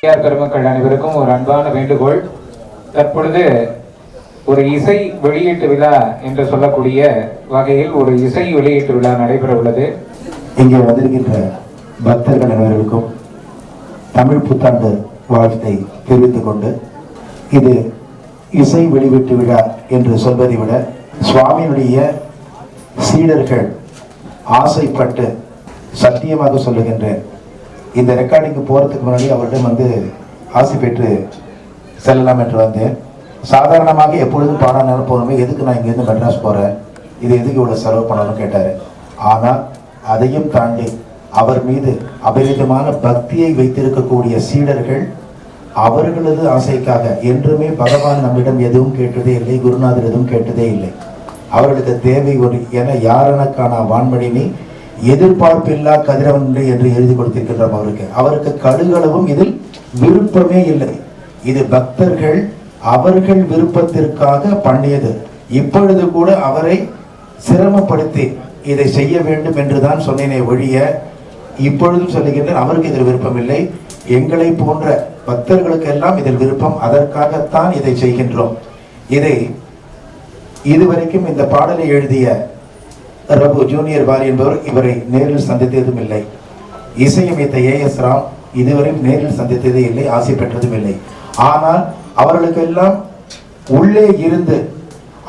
பெரியார் பெருமக்கள் அனைவருக்கும் ஒரு அன்பான வேண்டுகோள். தற்பொழுது ஒரு இசை வெளியீட்டு விழா என்று சொல்லக்கூடிய வகையில் ஒரு இசை வெளியீட்டு விழா நடைபெற உள்ளது. இங்கே வந்திருக்கின்ற பக்தர்கள் அனைவருக்கும் தமிழ் புத்தாண்டு வாழ்த்தை தெரிவித்துக் கொண்டு இது இசை வெளியீட்டு விழா என்று சொல்வதை விட சுவாமியினுடைய சீடர்கள் ஆசைப்பட்டு சத்தியமாக சொல்லுகின்றேன். இந்த ரெக்கார்டிங்க்கு போகிறதுக்கு முன்னாடி அவரிடம் வந்து ஆசை பெற்று செல்லலாம் என்று வந்தேன். சாதாரணமாக எப்பொழுதும் பாடானாலும் போகணுமே எதுக்கு நான் இங்கேருந்து மெட்ராஸ் போகிறேன் இது எதுக்கு இவ்வளோ செலவு பண்ணணும்னு கேட்டார். ஆனால் அதையும் தாண்டி அவர் மீது அபரிதமான பக்தியை வைத்திருக்கக்கூடிய சீடர்கள் அவர்களது ஆசைக்காக என்றுமே பகவான் நம்மிடம் எதுவும் கேட்டதே இல்லை குருநாதர் எதுவும் கேட்டதே இல்லை. அவர்களுக்கு தேவை ஒரு என யாரனுக்கான வான்மணி எதிர்பார்ப்பில்லா கதிரவன் என்று எழுதி கொடுத்திருக்கின்ற அவருக்கு அவருக்கு கடுகளவும் இதில் விருப்பமே இல்லை. இது பக்தர்கள் அவர்கள் விருப்பத்திற்காக பண்ணியது. இப்பொழுது கூட அவரை சிரமப்படுத்தி இதை செய்ய வேண்டும் என்று தான் சொன்னேனே ஒழிய இப்பொழுதும் சொல்லுகின்றேன் அவருக்கு இதில் விருப்பம் இல்லை எங்களை போன்ற பக்தர்களுக்கெல்லாம் இதில் விருப்பம். அதற்காகத்தான் இதை செய்கின்றோம். இதை இதுவரைக்கும் இந்த பாடலை எழுதிய ரகு ஜூனியர் பாரி என்பவர் இவரை நேரில் சந்தித்ததும் இல்லை. இசையமைத்த ஏ எஸ் ராம் இதுவரை நேரில் சந்தித்ததே இல்லை ஆசை பெற்றதும் இல்லை. ஆனால் அவர்களுக்கெல்லாம் உள்ளே இருந்து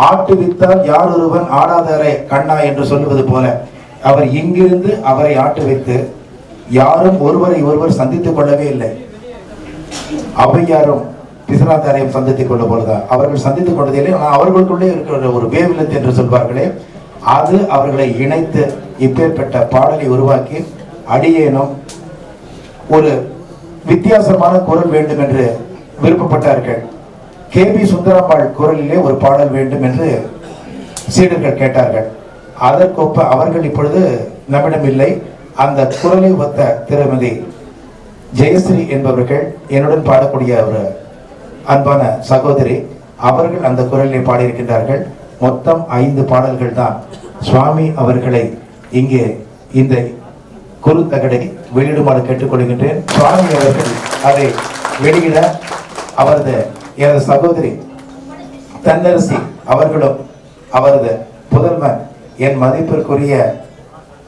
ஆட்டுவித்தால் யார் ஒருவன் ஆடாதாரே கண்ணா என்று சொல்லுவது போல அவர் இங்கிருந்து அவரை ஆட்டுவித்து யாரும் ஒருவரை ஒருவர் சந்தித்துக் கொள்ளவே இல்லை. ஔவையாரும் பிசராதாரையும் சந்தித்துக் கொள்ள போலதான். அவர்கள் சந்தித்துக் கொண்டதில்லை ஆனால் அவர்களுக்குள்ளே இருக்கிற ஒரு வேவிலத்து என்று சொல்வார்களே அது அவர்களை இணைத்து இப்பேற்பட்ட பாடலை உருவாக்கி அடியேனும் ஒரு வித்தியாசமான குரல் வேண்டும் என்று விருப்பப்பட்டார்கள். கே. பி. சுந்தரம்பாள் குரலிலே ஒரு பாடல் வேண்டும் என்று சீடர்கள் கேட்டார்கள். அதற்கொப்ப அவர்கள் இப்பொழுது நம்மிடம் இல்லை. அந்த குரலை ஒத்த திருமதி ஜெயஸ்ரீ என்பவர்கள் என்னுடன் பாடக்கூடிய ஒரு அன்பான சகோதரி அவர்கள் அந்த குரலிலே பாடியிருக்கின்றார்கள். மொத்தம் ஐந்து பாடல்கள் தான் சுவாமி அவர்களை இங்கே இந்த குறுந்தகடை வெளியிடுமாறு கேட்டுக்கொள்கின்றேன். சுவாமி அவர்கள் அதை வெளியிட அவரது எனது சகோதரி தன்னரசி அவர்களும் அவரது புதல்வன் என் மதிப்பிற்குரிய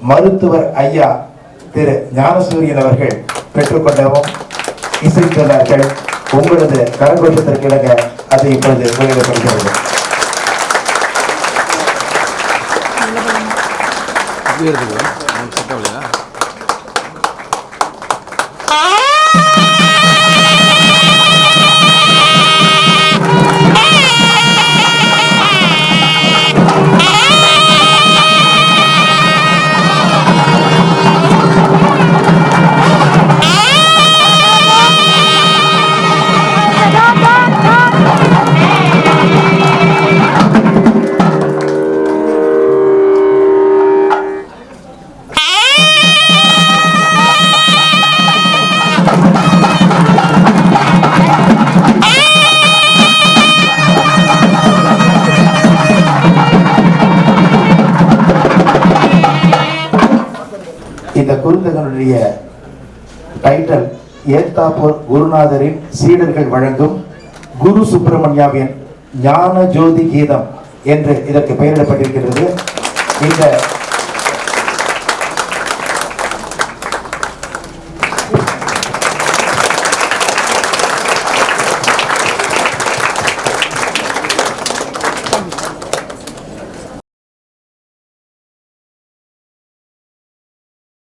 மருத்துவர் ஐயா திரு ஞானசூரியன் அவர்கள் பெற்றுக்கொண்டவும் இசைத்துள்ளார்கள் உங்களது கரகோஷத்திற்கு இணங்க அது இப்பொழுது வெளியிடப்படுகிறது. verdim. Ya. இந்த குறுந்தகனுடைய டைட்டல் ஏத்தாப்பூர் குருநாதரின் சீடர்கள் வழங்கும் குரு சுப்பிரமணியாவின் ஞான ஜோதி கீதம் என்று இதற்கு பெயரிடப்பட்டிருக்கிறது இந்த